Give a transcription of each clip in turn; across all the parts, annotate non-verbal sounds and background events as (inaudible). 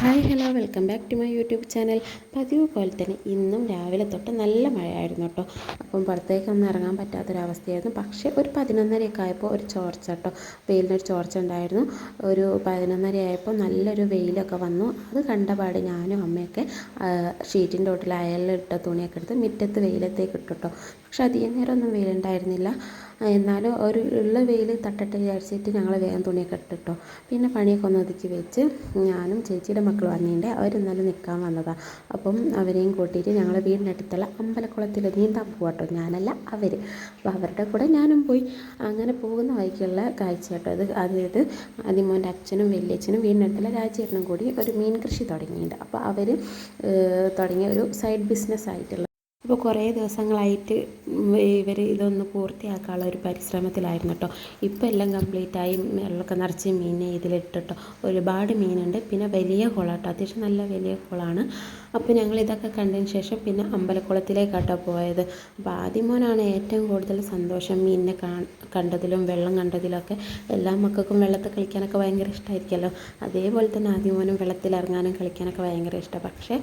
Hi hello welcome back to my YouTube channel. പതിവ് പോലെ തന്നെ ഇന്നും രാവിലെ തൊട്ട് നല്ല മഴയായിരുന്നു കേട്ടോ. അപ്പം പുറത്തേക്കൊന്നും ഇറങ്ങാൻ പറ്റാത്തൊരവസ്ഥയായിരുന്നു. പക്ഷേ ഒരു പതിനൊന്നരയൊക്കെ ആയപ്പോൾ ഒരു ചോർച്ച കേട്ടോ. വെയിലിനൊരു ചോർച്ച ഉണ്ടായിരുന്നു. ഒരു പതിനൊന്നര ആയപ്പോൾ നല്ലൊരു വെയിലൊക്കെ വന്നു. അത് കണ്ടപാട് ഞാനും അമ്മയൊക്കെ ഷീറ്റിന്റെ തോട്ടിൽ അയലിലിട്ട തുണിയൊക്കെ എടുത്ത് മുറ്റത്ത് വെയിലത്തേക്ക് ഇട്ടു കേട്ടോ. പക്ഷെ അധികം നേരമൊന്നും വെയിലുണ്ടായിരുന്നില്ല. എന്നാലും ഒരു ഉള്ള വെയിൽ തട്ടട്ടെ വിചാരിച്ചിട്ട് ഞങ്ങൾ വേഗം തുണിയൊക്കെ ഇട്ടിട്ടോ. പിന്നെ പണിയൊക്കെ ഒന്ന് ഒതുക്കി വെച്ച് ഞാനും ചേച്ചിയുടെ മക്കൾ വന്നിട്ടുണ്ട് അവരെന്നാലും നിൽക്കാൻ വന്നതാണ് അപ്പം അവരെയും കൂട്ടിയിട്ട് ഞങ്ങൾ വീടിനടുത്തുള്ള അമ്പലക്കുളത്തിൽ നീന്താൻ പോകട്ടോ ഞാനല്ല അവർ അപ്പോൾ അവരുടെ കൂടെ ഞാനും പോയി. അങ്ങനെ പോകുന്ന വഴിക്കുള്ള കാഴ്ച കേട്ടോ അത് അതായത് അതിമോന്റെ അച്ഛനും വലിയച്ഛനും വീടിനടുത്തുള്ള രാജേട്ടനും കൂടി ഒരു മീൻ കൃഷി തുടങ്ങിയിട്ടുണ്ട്. അപ്പോൾ അവർ തുടങ്ങിയ ഒരു സൈഡ് ബിസിനസ് ആയിട്ടുള്ള ഇപ്പോൾ കുറേ ദിവസങ്ങളായിട്ട് ഇവർ ഇതൊന്ന് പൂർത്തിയാക്കാനുള്ള ഒരു പരിശ്രമത്തിലായിരുന്നു കേട്ടോ ഇപ്പോൾ എല്ലാം കംപ്ലീറ്റ് ആയി വെള്ളമൊക്കെ നിറച്ച് മീനെ ഇതിലിട്ടിട്ടോ ഒരുപാട് മീനുണ്ട്. പിന്നെ വലിയ കുളം കേട്ടോ അത്യാവശ്യം നല്ല വലിയ കുളമാണ് അപ്പോൾ ഞങ്ങൾ ഇതൊക്കെ കണ്ടതിന് ശേഷം പിന്നെ അമ്പലക്കുളത്തിലേക്കാട്ടോ പോയത്. അപ്പോൾ ആദ്യമോനാണ് ഏറ്റവും കൂടുതൽ സന്തോഷം മീനിനെ കണ്ടതിലും വെള്ളം കണ്ടതിലൊക്കെ. എല്ലാ മക്കൾക്കും വെള്ളത്തിൽ കളിക്കാനൊക്കെ ഭയങ്കര ഇഷ്ടമായിരിക്കുമല്ലോ അതേപോലെ തന്നെ ആദ്യമോനും വെള്ളത്തിൽ ഇറങ്ങാനും കളിക്കാനൊക്കെ ഭയങ്കര ഇഷ്ടമാണ് പക്ഷേ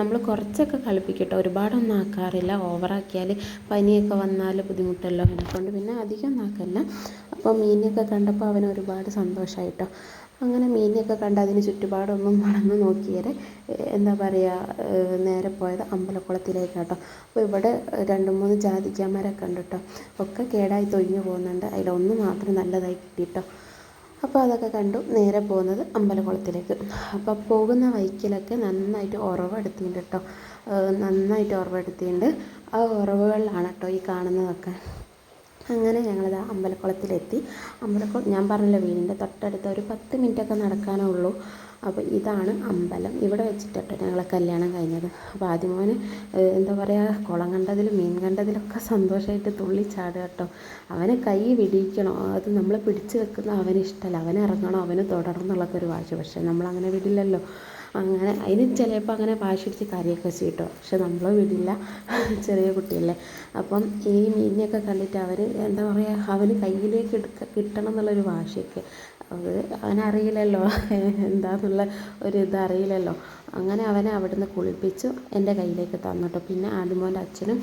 നമ്മൾ കുറച്ചൊക്കെ കളിപ്പിക്കട്ടോ. ഒരുപാടൊന്നും ആക്കാറില്ല. ഓവറാക്കിയാൽ പനിയൊക്കെ വന്നാൽ ബുദ്ധിമുട്ടല്ലോ. എന്നെക്കൊണ്ട് പിന്നെ അധികം നാക്കല്ല അപ്പോൾ മീനൊക്കെ കണ്ടപ്പോൾ അവന് ഒരുപാട് സന്തോഷമായിട്ടോ അങ്ങനെ മീനിനെയൊക്കെ കണ്ട് അതിന് ചുറ്റുപാടൊന്നും നടന്ന് നോക്കിയത് എന്താ പറയുക നേരെ പോയത് അമ്പലക്കുളത്തിലേക്ക് കേട്ടോ അപ്പോൾ ഇവിടെ രണ്ട് മൂന്ന് ജാതിക്കാമരൊക്കെ ഉണ്ട് കേട്ടോ ഒക്കെ കേടായി തൊഴിഞ്ഞു പോകുന്നുണ്ട്. അതിലൊന്ന് മാത്രം നല്ലതായി കിട്ടിയിട്ടോ അപ്പോൾ അതൊക്കെ കണ്ടു നേരെ പോകുന്നത് അമ്പലക്കുളത്തിലേക്ക്. അപ്പോൾ പോകുന്ന വൈക്കിലൊക്കെ നന്നായിട്ട് ഉറവെടുത്തിട്ടുണ്ട് കേട്ടോ നന്നായിട്ട് ഉറവെടുത്തിട്ടുണ്ട്. ആ ഉറവുകളിലാണ് കേട്ടോ ഈ കാണുന്നതൊക്കെ. അങ്ങനെ ഞങ്ങളിത് അമ്പലക്കുളത്തിലെത്തി. അമ്പലക്കുളം ഞാൻ പറഞ്ഞല്ലോ വീടിന്റെ തൊട്ടടുത്ത് ഒരു പത്ത് മിനിറ്റൊക്കെ നടക്കാനേ ഉള്ളൂ അപ്പോൾ ഇതാണ് അമ്പലം. ഇവിടെ വെച്ചിട്ടോ ഞങ്ങളെ കല്യാണം കഴിഞ്ഞത്. അപ്പോൾ ആദ്യമോന് എന്താ പറയുക കുളം കണ്ടതിലും മീൻ കണ്ടതിലൊക്കെ സന്തോഷമായിട്ട് തുള്ളി ചാടുക കേട്ടോ. അവനെ കൈ വിടിയിക്കണം. അത് നമ്മൾ പിടിച്ചു വെക്കുന്ന അവന് ഇഷ്ടമല്ല. അവന് ഇറങ്ങണം അവന് തുടരണം ഒരു വാശി. പക്ഷേ നമ്മളങ്ങനെ വിടില്ലല്ലോ. അങ്ങനെ അതിന് ചിലപ്പോൾ അങ്ങനെ വാശി പിടിച്ച് കരയൊക്കെ ചെയ്യും പക്ഷെ നമ്മൾ വിടില്ല. (laughs) ചെറിയ കുട്ടിയല്ലേ. അപ്പം ഈ മീനിനെയൊക്കെ കണ്ടിട്ട് അവർ എന്താ പറയുക അവന് കയ്യിലേക്ക് എടുക്ക കിട്ടണം എന്നുള്ളൊരു വാശിയൊക്കെ. അത് അവനറിയില്ലല്ലോ. (laughs) എന്താന്നുള്ള ഒരു ഇത് അറിയില്ലല്ലോ. അങ്ങനെ അവനെ അവിടുന്ന് കുളിപ്പിച്ചു എന്റെ കയ്യിലേക്ക് തന്നിട്ടു പിന്നെ ആദിമോന്റെ അച്ഛനും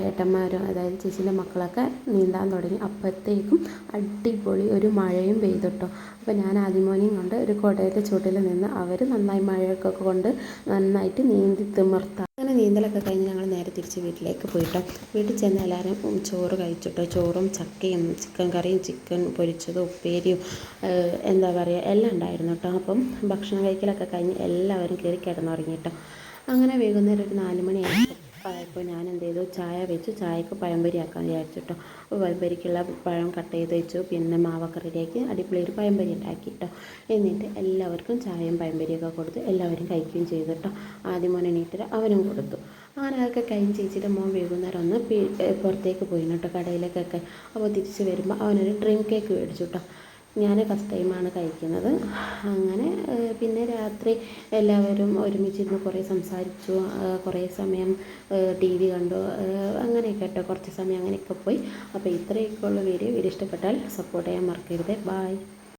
ഏട്ടന്മാരും അതായത് ചേച്ചീന്റെ മക്കളൊക്കെ നീന്താൻ തുടങ്ങി. അപ്പോഴത്തേക്കും അടിപൊളി ഒരു മഴയും പെയ്തിട്ടു അപ്പോൾ ഞാൻ ആദിമോനെയും കൊണ്ട് ഒരു കുടയുടെ ചുവട്ടിൽ നിന്ന് അവർ നന്നായി മഴയൊക്കെ കൊണ്ട് നന്നായിട്ട് നീന്തി തിമിർത്താം അങ്ങനെ നീന്തലൊക്കെ കഴിഞ്ഞ് ഞങ്ങൾ നേരെ തിരിച്ച് വീട്ടിലേക്ക് പോയിട്ടോ. വീട്ടിൽ ചെന്ന് എല്ലാവരും ചോറ് കഴിച്ചിട്ടോ. ചോറും ചക്കയും ചിക്കൻ കറിയും ചിക്കൻ പൊരിച്ചതും ഉപ്പേരിയും എന്താ പറയുക എല്ലാം ഉണ്ടായിരുന്നു കേട്ടോ. അപ്പം ഭക്ഷണം കഴിക്കലൊക്കെ കഴിഞ്ഞ് എല്ലാവരും കയറി കിടന്നുറങ്ങി കേട്ടോ അങ്ങനെ വൈകുന്നേരം ഒരു നാല് മണിയായപ്പോൾ ആയപ്പോൾ ഞാൻ എന്ത് ചെയ്തു ചായ വെച്ചു. ചായക്ക് പഴംപൊരി ആക്കാൻ വിചാരിച്ചു കേട്ടോ അപ്പോൾ പഴംപൊരിക്കുള്ള പഴം കട്ട് ചെയ്ത് വെച്ചു. പിന്നെ മാവൊക്കെ റെഡിയാക്കി അടിപൊളി ഒരു പഴംപൊരി ഉണ്ടാക്കി കേട്ടോ എന്നിട്ട് എല്ലാവർക്കും ചായയും പഴംപൊരിയൊക്കെ കൊടുത്ത് എല്ലാവരും കഴിക്കുകയും ചെയ്തു കേട്ടോ ആദ്യം മോൻ എണീറ്റർ അവനും കൊടുത്തു. അങ്ങനെ അതൊക്കെ കഴിഞ്ഞ് ചേച്ചിയുടെ മോൻ വൈകുന്നേരം ഒന്ന് പുറത്തേക്ക് പോയി കേട്ടോ കടയിലേക്കൊക്കെ. അപ്പോൾ തിരിച്ച് വരുമ്പോൾ അവനൊരു ഡ്രീം കേക്ക് മേടിച്ചു കേട്ടോ ഞാൻ ഫസ്റ്റ് ടൈമാണ് കഴിക്കുന്നത്. അങ്ങനെ പിന്നെ രാത്രി എല്ലാവരും ഒരുമിച്ചിരുന്ന് കുറേ സംസാരിച്ചു. കുറേ സമയം ടി വി കണ്ടു. അങ്ങനെയൊക്കെ കേട്ടോ. കുറച്ച് സമയം അങ്ങനെയൊക്കെ പോയി. അപ്പോൾ ഇത്രയൊക്കെ ഉള്ള വീഡിയോ. വീഡിയോ ഇഷ്ടപ്പെട്ടാൽ സപ്പോർട്ട് ചെയ്യാൻ മറക്കരുത്. ബായ്